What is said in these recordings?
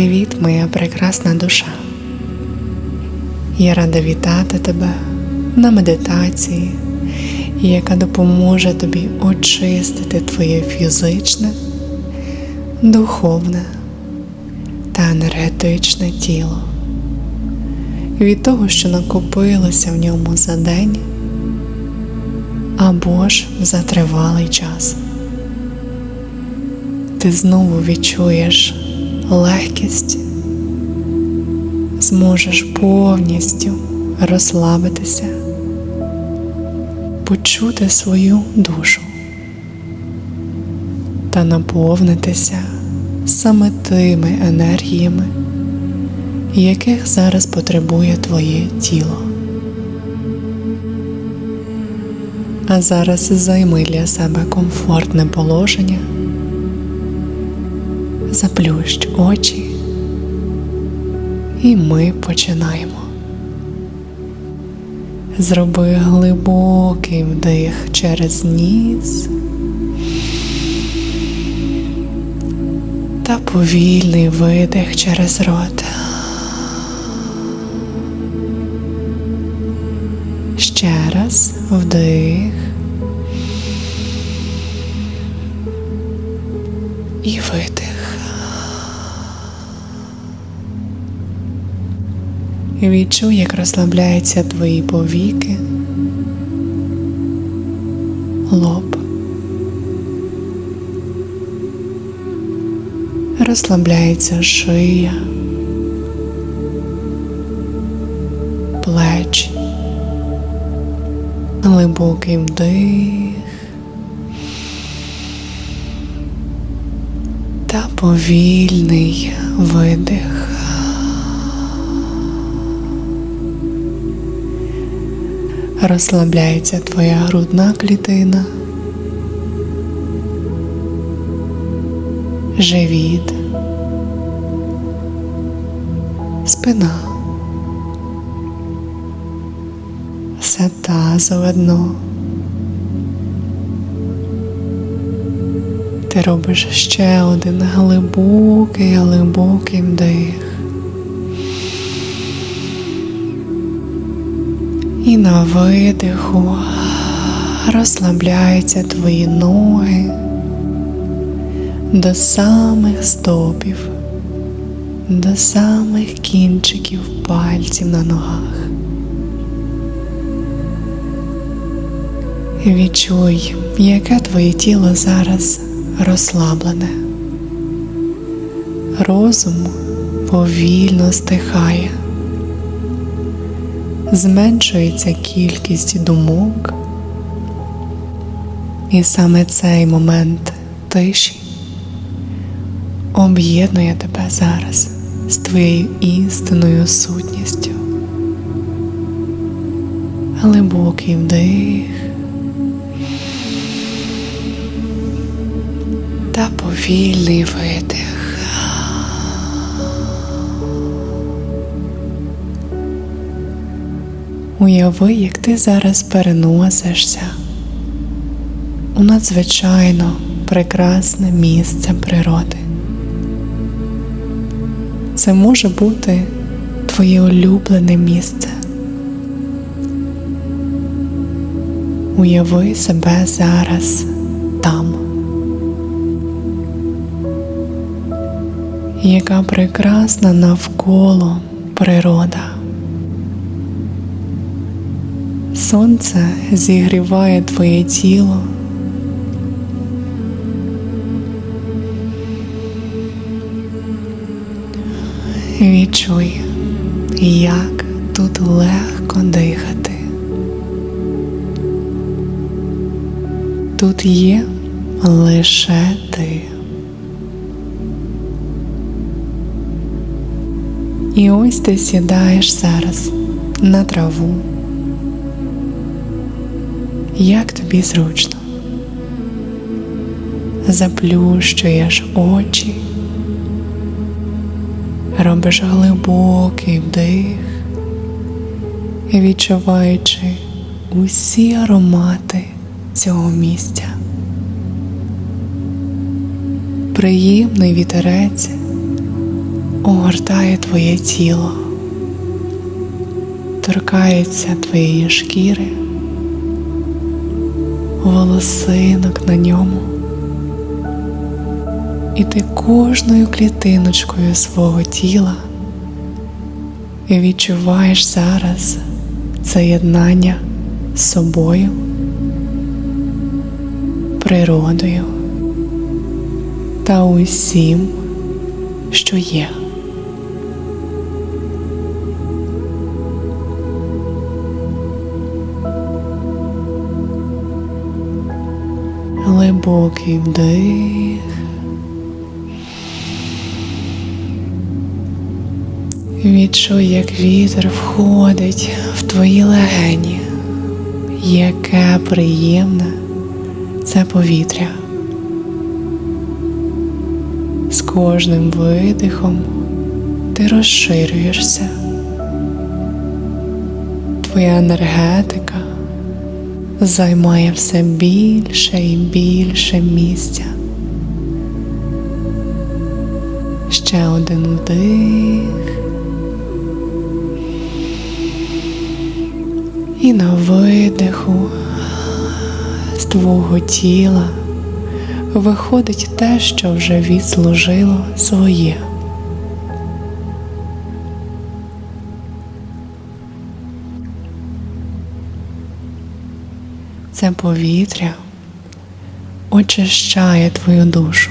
Привіт, моя прекрасна душа. Я рада вітати тебе на медитації, яка допоможе тобі очистити твоє фізичне, духовне та енергетичне тіло від того, що накопилося в ньому за день або ж за тривалий час. Ти знову відчуєш легкість, зможеш повністю розслабитися, почути свою душу та наповнитися саме тими енергіями, яких зараз потребує твоє тіло. А зараз займи для себе комфортне положення, заплющ очі, і ми починаємо. Зроби глибокий вдих через ніс та повільний видих через рот. Ще раз вдих і видих. Відчуй, як розслабляються твої повіки, лоб. Розслабляється шия, плечі, глибокий вдих та повільний видих. Розслабляється твоя грудна клітина, живіт, спина, все тазове дно. Ти робиш ще один глибокий, глибокий вдих. І на видиху розслабляються твої ноги до самих стопів, до самих кінчиків пальців на ногах. Відчуй, яке твоє тіло зараз розслаблене. Розум повільно стихає зменшується кількість думок, і саме цей момент тиші об'єднує тебе зараз з твоєю істинною сутністю. Глибокий вдих та повільний видих. Уяви, як ти зараз переносишся у надзвичайно прекрасне місце природи. Це може бути твоє улюблене місце. Уяви себе зараз там. Яка прекрасна навколо природа. Сонце зігріває твоє тіло. Відчуй, як тут легко дихати. Тут є лише ти. І ось ти сідаєш зараз на траву як тобі зручно. Заплющуєш очі, робиш глибокий вдих, відчуваючи усі аромати цього місця. Приємний вітерець огортає твоє тіло, торкається твоєї шкіри, волосинок на ньому, і ти кожною клітиночкою свого тіла відчуваєш зараз це єднання з собою, природою та усім, що є. Глибокий вдих. Відчуй, як вітер входить в твої легені, яке приємне це повітря. З кожним видихом ти розширюєшся. Твоя енергетика займає все більше і більше місця. Ще один вдих. І на видиху з твого тіла виходить те, що вже відслужило своє. Це повітря очищає твою душу,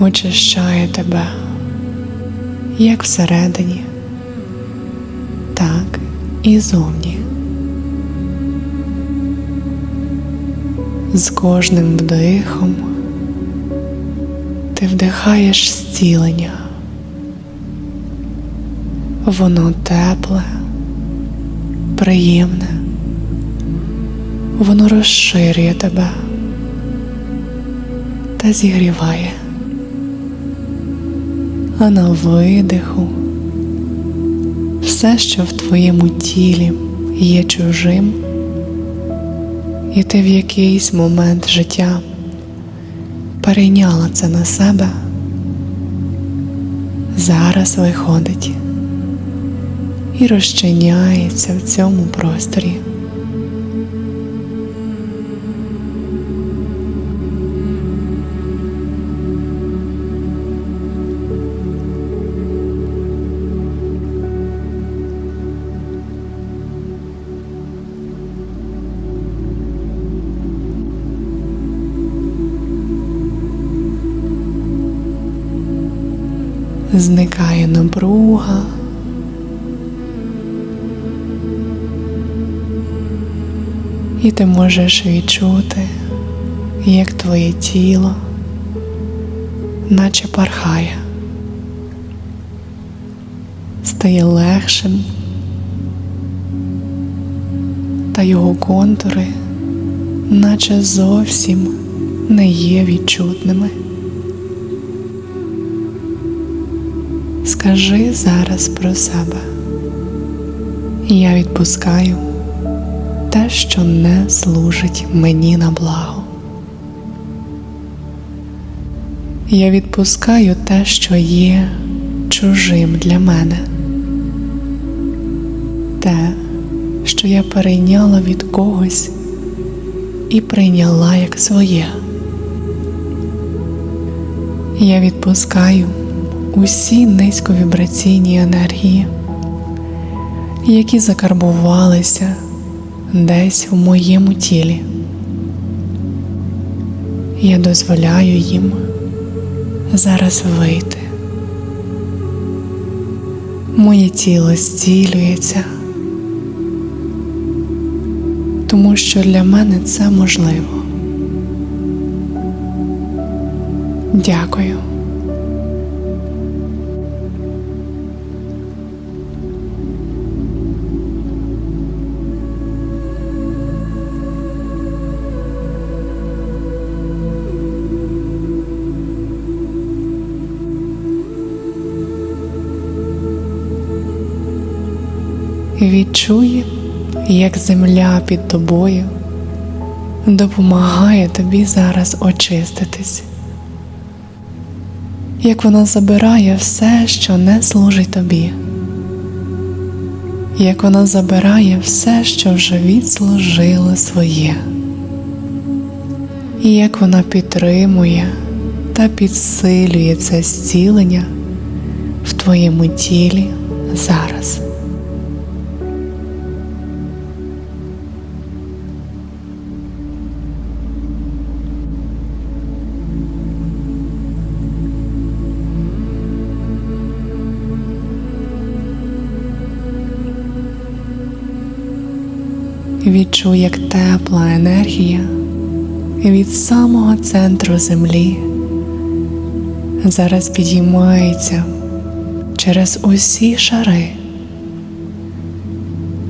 очищає тебе як всередині, так і зовні. З кожним вдихом ти вдихаєш зцілення. Воно тепле, приємне, воно розширює тебе та зігріває. А на видиху все, що в твоєму тілі є чужим, і ти в якийсь момент життя перейняла це на себе, зараз виходить і розчиняється в цьому просторі. Зникає напруга. І ти можеш відчути, як твоє тіло, наче пархає, стає легшим, та його контури, наче зовсім не є відчутними. Скажи зараз про себе. Я відпускаю те, що не служить мені на благо. Я відпускаю те, що є чужим для мене, те, що я перейняла від когось і прийняла як своє. Я відпускаю усі низьковібраційні енергії, які закарбувалися десь у моєму тілі. Я дозволяю їм зараз вийти. Моє тіло зцілюється, тому що для мене це можливо. Дякую. Відчуй, як земля під тобою допомагає тобі зараз очиститись. як вона забирає все, що не служить тобі, як вона забирає все, що вже відслужило своє, і як вона підтримує та підсилює це зцілення в твоєму тілі зараз. Відчуй, як тепла енергія від самого центру землі зараз підіймається через усі шари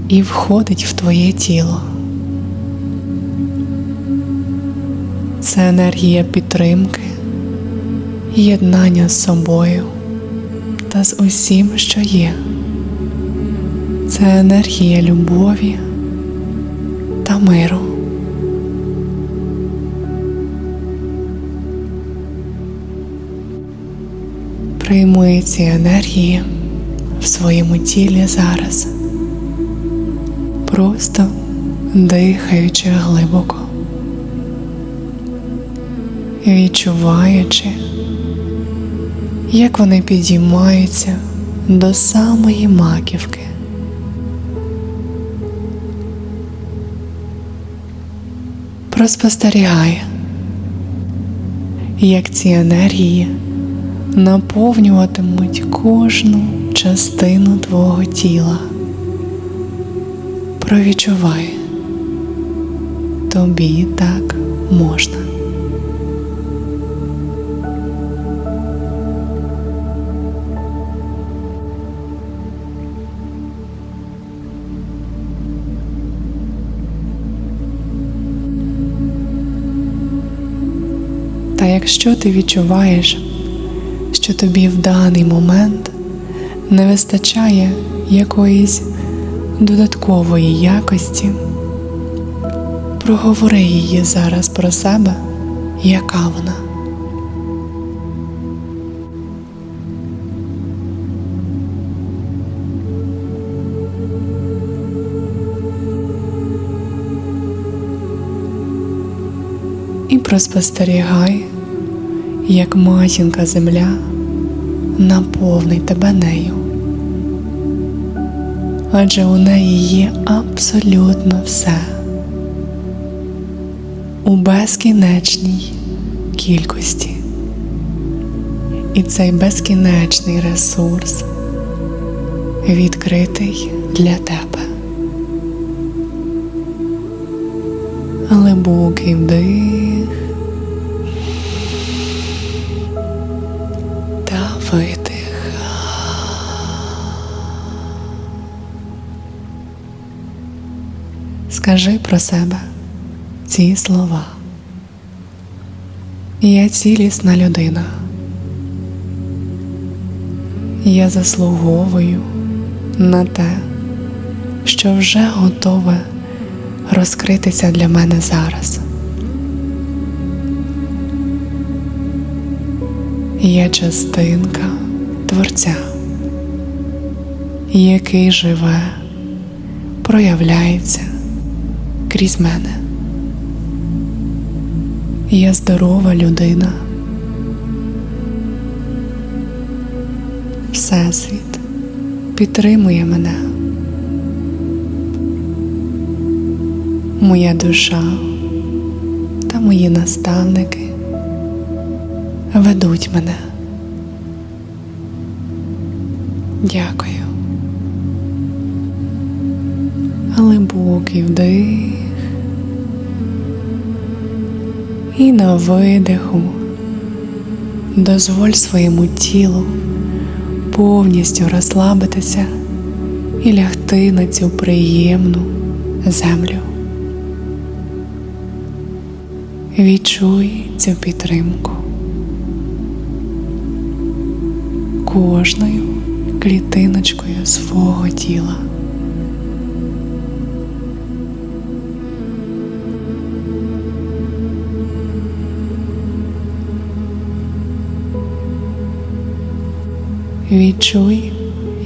і входить в твоє тіло. Це енергія підтримки, єднання з собою та з усім, що є. Це енергія любові миру. Прийми ці енергії в своєму тілі зараз, просто дихаючи глибоко, відчуваючи, як вони підіймаються до самої маківки. Проспостерігай, як ці енергії наповнюватимуть кожну частину твого тіла. Провідчувай, тобі так можна. Якщо ти відчуваєш, що тобі в даний момент не вистачає якоїсь додаткової якості, проговори її зараз про себе, яка вона. І проспостерігай, як матінка земля наповнить тебе нею, адже у неї є абсолютно все у безкінечній кількості. І цей безкінечний ресурс відкритий для тебе. Глибокий вдих Скажи про себе ці слова. Я цілісна людина. Я заслуговую на те, що вже готове розкритися для мене зараз. Я частинка Творця, який живе, проявляється крізь мене. Я здорова людина. Всесвіт підтримує мене. Моя душа та мої наставники ведуть мене. Дякую. Глибокий вдих і на видиху дозволь своєму тілу повністю розслабитися і лягти на цю приємну землю. Відчуй цю підтримку кожною клітиночкою свого тіла. Відчуй,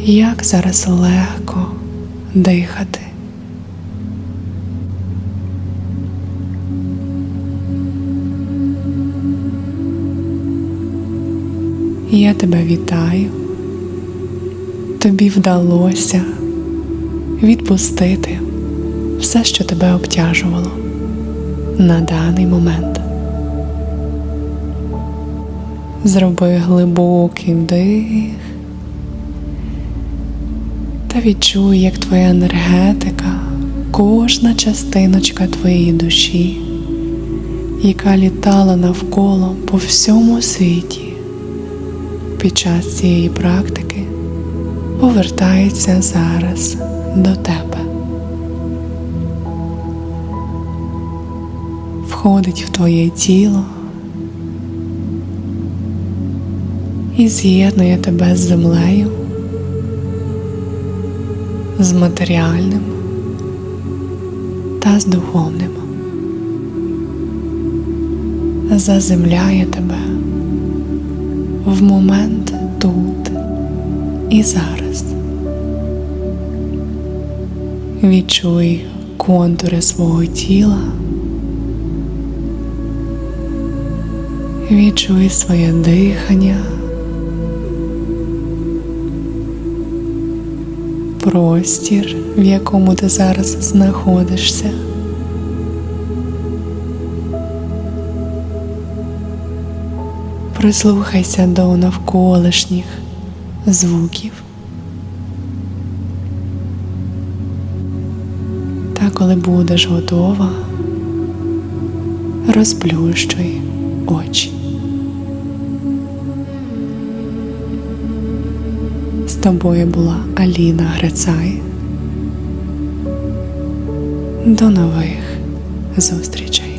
як зараз легко дихати. Я тебе вітаю. Тобі вдалося відпустити все, що тебе обтяжувало на даний момент. Зроби глибокий вдих та відчуй, як твоя енергетика, кожна частиночка твоєї душі, яка літала навколо по всьому світі під час цієї практики, повертається зараз до тебе. Входить в твоє тіло і з'єднує тебе з землею, з матеріальним та з духовним. Заземляє тебе в момент тут і зараз. Відчуй контури свого тіла. Відчуй своє дихання, простір, в якому ти зараз знаходишся. Прислухайся до навколишніх звуків. Та коли будеш готова, розплющуй очі. Тобою була Аліна Грицай. До нових зустрічей.